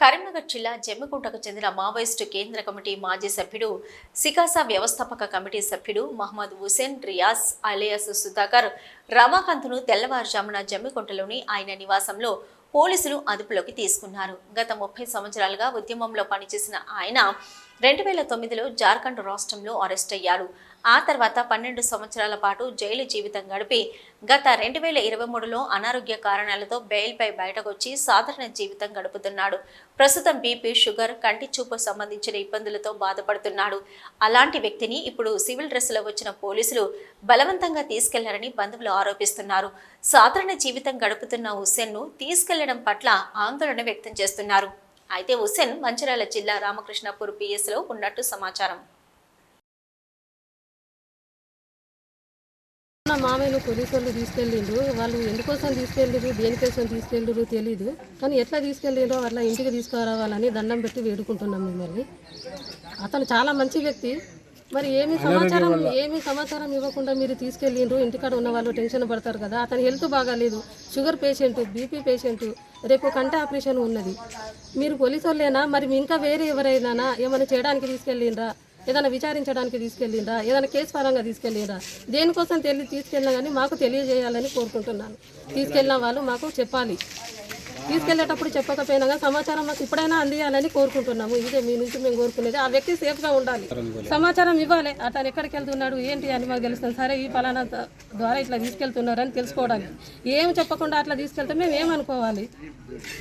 కరీంనగర్ జిల్లా జమ్మికుంటకు చెందిన మావోయిస్టు కేంద్ర కమిటీ మాజీ సభ్యుడు సికాసా వ్యవస్థాపక కమిటీ సభ్యుడు మహమ్మద్ హుసేన్ రియాజ్ అలియాస్ సుధాకర్ రమాకాంత్ను తెల్లవారుజామున జమ్మికుంటలోని ఆయన నివాసంలో పోలీసులు అదుపులోకి తీసుకున్నారు. గత ముప్పై సంవత్సరాలుగా ఉద్యమంలో పనిచేసిన ఆయన రెండు వేల తొమ్మిదిలో జార్ఖండ్ రాష్ట్రంలో అరెస్ట్ అయ్యారు. ఆ తర్వాత పన్నెండు సంవత్సరాల పాటు జైలు జీవితం గడిపి గత రెండు వేల ఇరవై మూడులో అనారోగ్య కారణాలతో బెయిల్పై బయటకొచ్చి సాధారణ జీవితం గడుపుతున్నాడు. ప్రస్తుతం బీపీ షుగర్ కంటి చూపు సంబంధించిన ఇబ్బందులతో బాధపడుతున్నాడు. అలాంటి వ్యక్తిని ఇప్పుడు సివిల్ డ్రెస్సులో వచ్చిన పోలీసులు బలవంతంగా తీసుకెళ్ళారని బంధువులు ఆరోపిస్తున్నారు. సాధారణ జీవితం గడుపుతున్న హుస్సేన్ను తీసుకెళ్ళడం పట్ల ఆందోళన వ్యక్తం చేస్తున్నారు. అయితే హుస్సేన్ మంచిర్యాల జిల్లా రామకృష్ణపూర్ పిఎస్లో ఉన్నట్టు సమాచారం. నా మామయ్యను పోలీసు వాళ్ళు తీసుకెళ్ళిండ్రు. వాళ్ళు ఎందుకోసం తీసుకెళ్ళిరు దేనికోసం తీసుకెళ్ళిరు తెలీదు. కానీ ఎట్లా తీసుకెళ్ళిండ్రో వాళ్ళ ఇంటికి తీసుకురావాలని దండం పెట్టి వేడుకుంటున్నాం మిమ్మల్ని అతను చాలా మంచి వ్యక్తి. మరి ఏమి సమాచారం ఏమి సమాచారం ఇవ్వకుండా మీరు తీసుకెళ్ళిండ్రు. ఇంటికాడ ఉన్న వాళ్ళు టెన్షన్ పడతారు కదా. అతని హెల్త్ బాగాలేదు. Sugar patient BP patient. రేపు కంటి ఆపరేషన్ ఉన్నది. మీరు పోలీసు వాళ్ళేనా మరి ఇంకా వేరే ఎవరైనా ఏమైనా చేయడానికి తీసుకెళ్ళిండ్రా? ఏదైనా విచారించడానికి తీసుకెళ్ళిందా? ఏదైనా కేసు పరంగా తీసుకెళ్ళిందా? దేనికోసం తెలియ తీసుకెళ్ళినా కానీ మాకు తెలియజేయాలని కోరుకుంటున్నాను. తీసుకెళ్ళిన వాళ్ళు మాకు చెప్పాలి. తీసుకెళ్ళేటప్పుడు చెప్పకపోయినా సమాచారం మాకు ఇప్పుడైనా అందియాలని కోరుకుంటున్నాము. ఇదే మీ నుంచి మేము కోరుకునేది. ఆ వ్యక్తి సేఫ్గా ఉండాలి. సమాచారం ఇవ్వాలి. అతను ఎక్కడికి వెళ్తున్నాడు ఏంటి అని మాకు తెలుస్తుంది. సరే ఈ ఫలానా ద్వారా ఇట్లా తీసుకెళ్తున్నారు అని తెలుసుకోవడానికి. ఏం చెప్పకుండా అట్లా తీసుకెళ్తే మేము ఏమనుకోవాలి?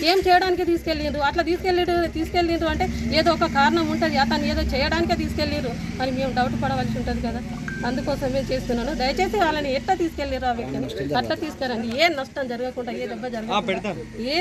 ఏం చేయడానికి తీసుకెళ్ళిండ్రు? అట్లా తీసుకెళ్ళి తీసుకెళ్ళిండ్రు అంటే ఏదో ఒక కారణం ఉంటుంది. అతను ఏదో చేయడానికే తీసుకెళ్ళిరు అని మేము డౌట్ పడవలసి ఉంటుంది కదా. అందుకోసం మేము చేస్తున్నాను. దయచేసి వాళ్ళని ఎట్లా తీసుకెళ్ళిరు ఆ వ్యక్తిని? అట్లా తీసుకెళ్ళండి ఏ నష్టం జరగకుండా ఏ దెబ్బ జరగకుండా ఏ